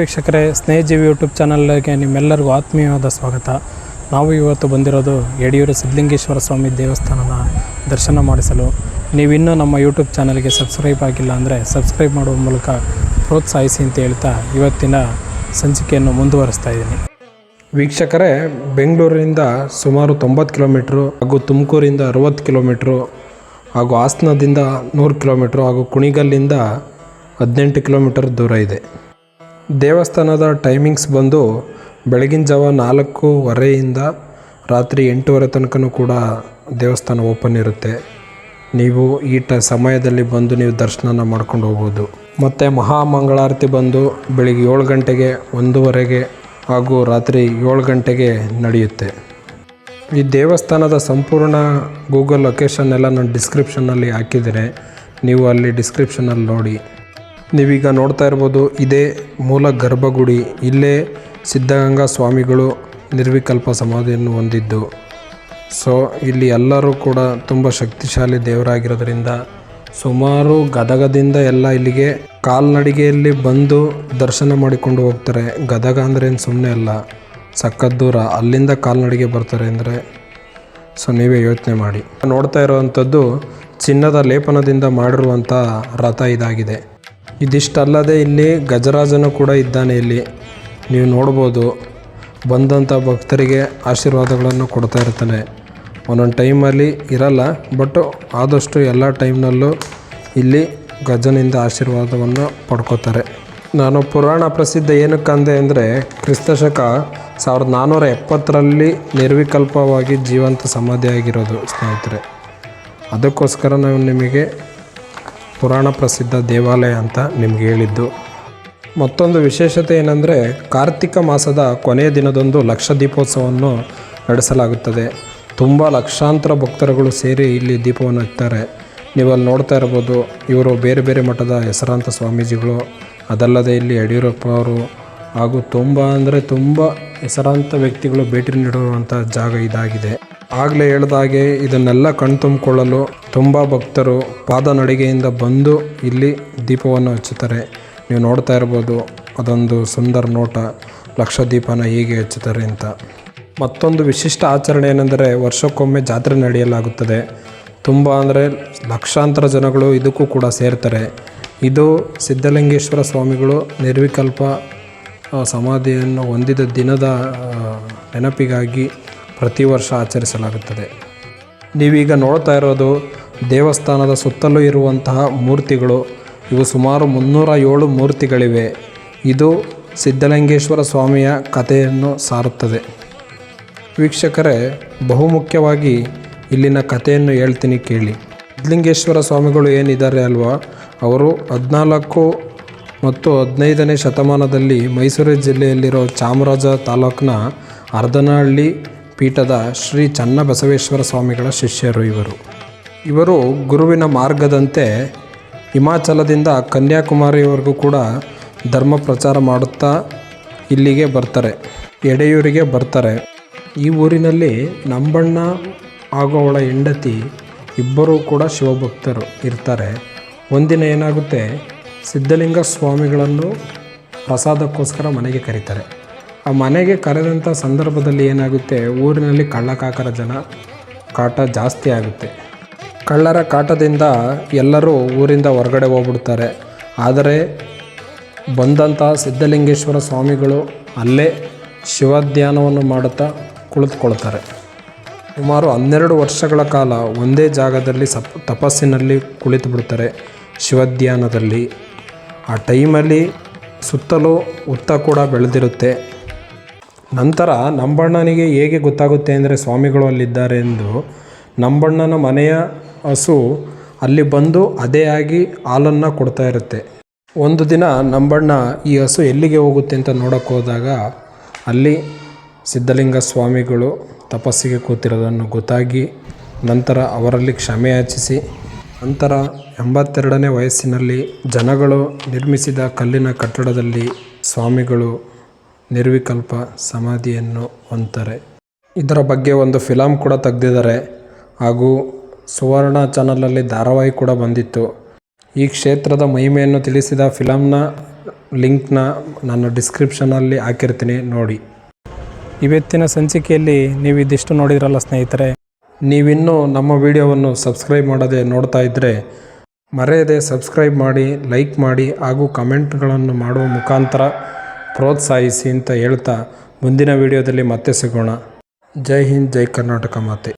ವೀಕ್ಷಕರೇ, ಸ್ನೇಹಜೀವಿ ಯೂಟ್ಯೂಬ್ ಚಾನಲ್ಗೆ ನಿಮ್ಮೆಲ್ಲರಿಗೂ ಆತ್ಮೀಯವಾದ ಸ್ವಾಗತ. ನಾವು ಇವತ್ತು ಬಂದಿರೋದು ಯಡಿಯೂರು ಸಿದ್ಧಲಿಂಗೇಶ್ವರ ಸ್ವಾಮಿ ದೇವಸ್ಥಾನದ ದರ್ಶನ ಮಾಡಿಸಲು. ನೀವಿನ್ನೂ ನಮ್ಮ ಯೂಟ್ಯೂಬ್ ಚಾನಲ್ಗೆ ಸಬ್ಸ್ಕ್ರೈಬ್ ಆಗಿಲ್ಲ ಅಂದರೆ ಸಬ್ಸ್ಕ್ರೈಬ್ ಮಾಡುವ ಮೂಲಕ ಪ್ರೋತ್ಸಾಹಿಸಿ ಅಂತ ಹೇಳ್ತಾ ಇವತ್ತಿನ ಸಂಚಿಕೆಯನ್ನು ಮುಂದುವರಿಸ್ತಾ ಇದ್ದೀನಿ. ವೀಕ್ಷಕರೇ, ಬೆಂಗಳೂರಿನಿಂದ ಸುಮಾರು ತೊಂಬತ್ತು ಕಿಲೋಮೀಟ್ರು ಹಾಗೂ ತುಮಕೂರಿಂದ ಅರುವತ್ತು ಕಿಲೋಮೀಟ್ರು ಹಾಗೂ ಹಾಸನದಿಂದ ನೂರು ಕಿಲೋಮೀಟ್ರು ಹಾಗೂ ಕುಣಿಗಲ್ಲಿಂದ ಹದಿನೆಂಟು ಕಿಲೋಮೀಟರ್ ದೂರ ಇದೆ. ದೇವಸ್ಥಾನದ ಟೈಮಿಂಗ್ಸ್ ಬಂದು ಬೆಳಗಿನ ಜಾವ ನಾಲ್ಕೂವರೆಯಿಂದ ರಾತ್ರಿ ಎಂಟೂವರೆ ತನಕನೂ ಕೂಡ ದೇವಸ್ಥಾನ ಓಪನ್ ಇರುತ್ತೆ. ನೀವು ಈ ಟ ಸಮಯದಲ್ಲಿ ಬಂದು ನೀವು ದರ್ಶನ ಮಾಡ್ಕೊಂಡು ಹೋಗ್ಬೋದು. ಮತ್ತು ಮಹಾಮಂಗಳಾರತಿ ಬಂದು ಬೆಳಿಗ್ಗೆ ಏಳು ಗಂಟೆಗೆ, ಒಂದೂವರೆಗೆ ಹಾಗೂ ರಾತ್ರಿ ಏಳು ಗಂಟೆಗೆ ನಡೆಯುತ್ತೆ. ಈ ದೇವಸ್ಥಾನದ ಸಂಪೂರ್ಣ ಗೂಗಲ್ ಲೊಕೇಶನ್ ಎಲ್ಲ ನಾನು ಡಿಸ್ಕ್ರಿಪ್ಷನ್ನಲ್ಲಿ ಹಾಕಿದ್ದೇನೆ. ನೀವು ಅಲ್ಲಿ ಡಿಸ್ಕ್ರಿಪ್ಷನಲ್ಲಿ ನೋಡಿ. ನೀವೀಗ ನೋಡ್ತಾ ಇರ್ಬೋದು, ಇದೇ ಮೂಲ ಗರ್ಭಗುಡಿ. ಇಲ್ಲೇ ಸಿದ್ಧಗಂಗಾ ಸ್ವಾಮಿಗಳು ನಿರ್ವಿಕಲ್ಪ ಸಮಾಧಿಯನ್ನು ಹೊಂದಿದ್ದು. ಸೊ, ಇಲ್ಲಿ ಎಲ್ಲರೂ ಕೂಡ ತುಂಬ ಶಕ್ತಿಶಾಲಿ ದೇವರಾಗಿರೋದ್ರಿಂದ ಸುಮಾರು ಗದಗದಿಂದ ಎಲ್ಲ ಇಲ್ಲಿಗೆ ಕಾಲ್ನಡಿಗೆಯಲ್ಲಿ ಬಂದು ದರ್ಶನ ಮಾಡಿಕೊಂಡು ಹೋಗ್ತಾರೆ. ಗದಗ ಅಂದರೆ ಏನು ಸುಮ್ಮನೆ ಅಲ್ಲ, ಸಖತ್ ದೂರ. ಅಲ್ಲಿಂದ ಕಾಲ್ನಡಿಗೆ ಬರ್ತಾರೆ ಅಂದರೆ ಸೊ, ನೀವೇ ಯೋಚನೆ ಮಾಡಿ. ನೋಡ್ತಾ ಇರೋವಂಥದ್ದು ಚಿನ್ನದ ಲೇಪನದಿಂದ ಮಾಡಿರುವಂಥ ರಥ ಇದಾಗಿದೆ. ಇದಿಷ್ಟಲ್ಲದೆ ಇಲ್ಲಿ ಗಜರಾಜನು ಕೂಡ ಇದ್ದಾನೆ ಇಲ್ಲಿ. ನೀವು ನೋಡ್ಬೋದು ಬಂದಂಥ ಭಕ್ತರಿಗೆ ಆಶೀರ್ವಾದಗಳನ್ನು ಕೊಡ್ತಾ ಇರ್ತಾನೆ. ಒಂದೊಂದು ಟೈಮಲ್ಲಿ ಇರಲ್ಲ ಬಟ್ ಆದಷ್ಟು ಎಲ್ಲ ಟೈಮ್ನಲ್ಲೂ ಇಲ್ಲಿ ಗಜನಿಂದ ಆಶೀರ್ವಾದವನ್ನು ಪಡ್ಕೋತಾರೆ. ನಾನು ಪುರಾಣ ಪ್ರಸಿದ್ಧ ಏನಕ್ಕಂದೆ ಅಂದರೆ ಕ್ರಿಸ್ತಶಕ ಸಾವಿರದ ನಾನ್ನೂರ ಎಪ್ಪತ್ತರಲ್ಲಿ ನಿರ್ವಿಕಲ್ಪವಾಗಿ ಜೀವಂತ ಸಮಾಧಿಯಾಗಿರೋದು, ಸ್ನೇಹಿತರೆ. ಅದಕ್ಕೋಸ್ಕರ ನಾವು ನಿಮಗೆ ಪುರಾಣ ಪ್ರಸಿದ್ಧ ದೇವಾಲಯ ಅಂತ ನಿಮ್ಗೆ ಹೇಳಿದ್ದು. ಮತ್ತೊಂದು ವಿಶೇಷತೆ ಏನಂದರೆ, ಕಾರ್ತಿಕ ಮಾಸದ ಕೊನೆಯ ದಿನದಂದು ಲಕ್ಷ ದೀಪೋತ್ಸವವನ್ನು ನಡೆಸಲಾಗುತ್ತದೆ. ತುಂಬ ಲಕ್ಷಾಂತರ ಭಕ್ತರುಗಳು ಸೇರಿ ಇಲ್ಲಿ ದೀಪವನ್ನು ಇಡ್ತಾರೆ. ನೀವು ಅಲ್ಲಿ ನೋಡ್ತಾ ಇರ್ಬೋದು, ಇವರು ಬೇರೆ ಬೇರೆ ಮಠದ ಹೆಸರಾಂತ ಸ್ವಾಮೀಜಿಗಳು, ಅದಲ್ಲದೆ ಇಲ್ಲಿ ಯಡಿಯೂರಪ್ಪ ಅವರು ಹಾಗೂ ತುಂಬ ಅಂದರೆ ತುಂಬ ಹೆಸರಾಂತ ವ್ಯಕ್ತಿಗಳು ಭೇಟಿ ನೀಡುವಂಥ ಜಾಗ ಇದಾಗಿದೆ. ಆಗಲೇ ಹೇಳ್ದಾಗೆ ಇದನ್ನೆಲ್ಲ ಕಣ್ತುಂಬಿಕೊಳ್ಳಲು ತುಂಬ ಭಕ್ತರು ಪಾದ ನಡಿಗೆಯಿಂದ ಬಂದು ಇಲ್ಲಿ ದೀಪವನ್ನು ಹಚ್ಚುತ್ತಾರೆ. ನೀವು ನೋಡ್ತಾ ಇರ್ಬೋದು, ಅದೊಂದು ಸುಂದರ ನೋಟ. ಲಕ್ಷ ದೀಪನ ಹೀಗೆ ಹಚ್ಚುತ್ತಾರೆ ಅಂತ. ಮತ್ತೊಂದು ವಿಶಿಷ್ಟ ಆಚರಣೆ ಏನೆಂದರೆ ವರ್ಷಕ್ಕೊಮ್ಮೆ ಜಾತ್ರೆ ನಡೆಯಲಾಗುತ್ತದೆ. ತುಂಬ ಅಂದರೆ ಲಕ್ಷಾಂತರ ಜನಗಳು ಇದಕ್ಕೂ ಕೂಡ ಸೇರ್ತಾರೆ. ಇದು ಸಿದ್ಧಲಿಂಗೇಶ್ವರ ಸ್ವಾಮಿಗಳು ನಿರ್ವಿಕಲ್ಪ ಸಮಾಧಿಯನ್ನು ಹೊಂದಿದ ದಿನದ ನೆನಪಿಗಾಗಿ ಪ್ರತಿ ವರ್ಷ ಆಚರಿಸಲಾಗುತ್ತದೆ. ನೀವೀಗ ನೋಡ್ತಾ ಇರೋದು ದೇವಸ್ಥಾನದ ಸುತ್ತಲೂ ಇರುವಂತಹ ಮೂರ್ತಿಗಳು. ಇವು ಸುಮಾರು ಮುನ್ನೂರ ಏಳು ಮೂರ್ತಿಗಳಿವೆ. ಇದು ಸಿದ್ಧಲಿಂಗೇಶ್ವರ ಸ್ವಾಮಿಯ ಕಥೆಯನ್ನು ಸಾರುತ್ತದೆ. ವೀಕ್ಷಕರೇ, ಬಹುಮುಖ್ಯವಾಗಿ ಇಲ್ಲಿನ ಕಥೆಯನ್ನು ಹೇಳ್ತೀನಿ ಕೇಳಿ. ಸಿದ್ಧಲಿಂಗೇಶ್ವರ ಸ್ವಾಮಿಗಳು ಏನಿದ್ದಾರೆ ಅಲ್ವಾ? ಅವರು ಹದಿನಾಲ್ಕು ಮತ್ತು ಹದಿನೈದನೇ ಶತಮಾನದಲ್ಲಿ ಮೈಸೂರು ಜಿಲ್ಲೆಯಲ್ಲಿರೋ ಚಾಮರಾಜ ತಾಲೂಕಿನ ಅರ್ಧನಹಳ್ಳಿ ಪೀಠದ ಶ್ರೀ ಚನ್ನಬಸವೇಶ್ವರ ಸ್ವಾಮಿಗಳ ಶಿಷ್ಯರು ಇವರು. ಇವರು ಗುರುವಿನ ಮಾರ್ಗದಂತೆ ಹಿಮಾಚಲದಿಂದ ಕನ್ಯಾಕುಮಾರಿಯವರೆಗೂ ಕೂಡ ಧರ್ಮ ಪ್ರಚಾರ ಮಾಡುತ್ತಾ ಇಲ್ಲಿಗೆ ಬರ್ತಾರೆ, ಎಡೆಯೂರಿಗೆ ಬರ್ತಾರೆ. ಈ ಊರಿನಲ್ಲಿ ನಂಬಣ್ಣ ಹಾಗೂ ಅವಳ ಹೆಂಡತಿ ಇಬ್ಬರೂ ಕೂಡ ಶಿವಭಕ್ತರು ಇರ್ತಾರೆ. ಒಂದಿನ ಏನಾಗುತ್ತೆ, ಸಿದ್ಧಲಿಂಗ ಸ್ವಾಮಿಗಳನ್ನು ಪ್ರಸಾದಕ್ಕೋಸ್ಕರ ಮನೆಗೆ ಕರೀತಾರೆ. ಆ ಮನೆಗೆ ಕರೆದಂಥ ಸಂದರ್ಭದಲ್ಲಿ ಏನಾಗುತ್ತೆ? ಊರಿನಲ್ಲಿ ಕಳ್ಳಕಾಕರ ಜನ, ಕಾಟ ಜಾಸ್ತಿ ಆಗುತ್ತೆ. ಕಳ್ಳರ ಕಾಟದಿಂದ ಎಲ್ಲರೂ ಊರಿಂದ ಹೊರಗಡೆ ಹೋಗ್ಬಿಡ್ತಾರೆ. ಆದರೆ ಬಂದಂಥ ಸಿದ್ಧಲಿಂಗೇಶ್ವರ ಸ್ವಾಮಿಗಳು ಅಲ್ಲೇ ಶಿವಧ್ಯಾನವನ್ನು ಮಾಡುತ್ತಾ ಕುಳಿತುಕೊಳ್ತಾರೆ. ಸುಮಾರು ಹನ್ನೆರಡು ವರ್ಷಗಳ ಕಾಲ ಒಂದೇ ಜಾಗದಲ್ಲಿ ಸಪ್, ತಪಸ್ಸಿನಲ್ಲಿ ಕುಳಿತು ಬಿಡ್ತಾರೆ ಶಿವಧ್ಯಾನದಲ್ಲಿ. ಆ ಟೈಮಲ್ಲಿ ಸುತ್ತಲೂ ಉತ್ತ ಕೂಡ ಬೆಳೆದಿರುತ್ತೆ. ನಂತರ ನಂಬಣ್ಣನಿಗೆ ಹೇಗೆ ಗೊತ್ತಾಗುತ್ತೆ ಅಂದರೆ ಸ್ವಾಮಿಗಳು ಅಲ್ಲಿದ್ದಾರೆ ಎಂದು ನಂಬಣ್ಣನ ಮನೆಯ ಹಸು ಅಲ್ಲಿ ಬಂದು ಅದೇ ಆಗಿ ಹಾಲನ್ನು ಕೊಡ್ತಾ ಇರುತ್ತೆ. ಒಂದು ದಿನ ನಂಬಣ್ಣ ಈ ಹಸು ಎಲ್ಲಿಗೆ ಹೋಗುತ್ತೆ ಅಂತ ನೋಡಕ್ಕೆ ಹೋದಾಗ ಅಲ್ಲಿ ಸಿದ್ಧಲಿಂಗ ಸ್ವಾಮಿಗಳು ತಪಸ್ಸಿಗೆ ಕೂತಿರೋದನ್ನು ಗೊತ್ತಾಗಿ ನಂತರ ಅವರಲ್ಲಿ ಕ್ಷಮೆ ಯಾಚಿಸಿ ನಂತರ ಎಂಬತ್ತೆರಡನೇ ವಯಸ್ಸಿನಲ್ಲಿ ಜನಗಳು ನಿರ್ಮಿಸಿದ ಕಲ್ಲಿನ ಕಟ್ಟಡದಲ್ಲಿ ಸ್ವಾಮಿಗಳು ನಿರ್ವಿಕಲ್ಪ ಸಮಾಧಿಯನ್ನು ಹೊಂತಾರೆ ಇದರ ಬಗ್ಗೆ ಒಂದು ಫಿಲಮ್ ಕೂಡ ತೆಗೆದಿದ್ದಾರೆ. ಹಾಗೂ ಸುವರ್ಣ ಚಾನಲಲ್ಲಿ ಧಾರಾವಾಹಿ ಕೂಡ ಬಂದಿತ್ತು. ಈ ಕ್ಷೇತ್ರದ ಮಹಿಮೆಯನ್ನು ತಿಳಿಸಿದ ಫಿಲಮ್ನ ಲಿಂಕ್ನ ನಾನು ಡಿಸ್ಕ್ರಿಪ್ಷನಲ್ಲಿ ಹಾಕಿರ್ತೀನಿ, ನೋಡಿ. ಇವತ್ತಿನ ಸಂಚಿಕೆಯಲ್ಲಿ ನೀವು ಇದಿಷ್ಟು ನೋಡಿದ್ರಲ್ಲ ಸ್ನೇಹಿತರೆ. ನೀವಿನ್ನೂ ನಮ್ಮ ವಿಡಿಯೋವನ್ನು ಸಬ್ಸ್ಕ್ರೈಬ್ ಮಾಡದೆ ನೋಡ್ತಾ ಇದ್ದರೆ ಮರೆಯದೆ ಸಬ್ಸ್ಕ್ರೈಬ್ ಮಾಡಿ, ಲೈಕ್ ಮಾಡಿ ಹಾಗೂ ಕಮೆಂಟ್ಗಳನ್ನು ಮಾಡುವ ಮುಖಾಂತರ ಪ್ರೋತ್ಸಾಹಿಸಿ ಅಂತ ಹೇಳ್ತಾ ಮುಂದಿನ ವಿಡಿಯೋದಲ್ಲಿ ಮತ್ತೆ ಸಿಗೋಣ. ಜೈ ಹಿಂದ್ ಜೈ ಕರ್ನಾಟಕ ಮಾತೆ.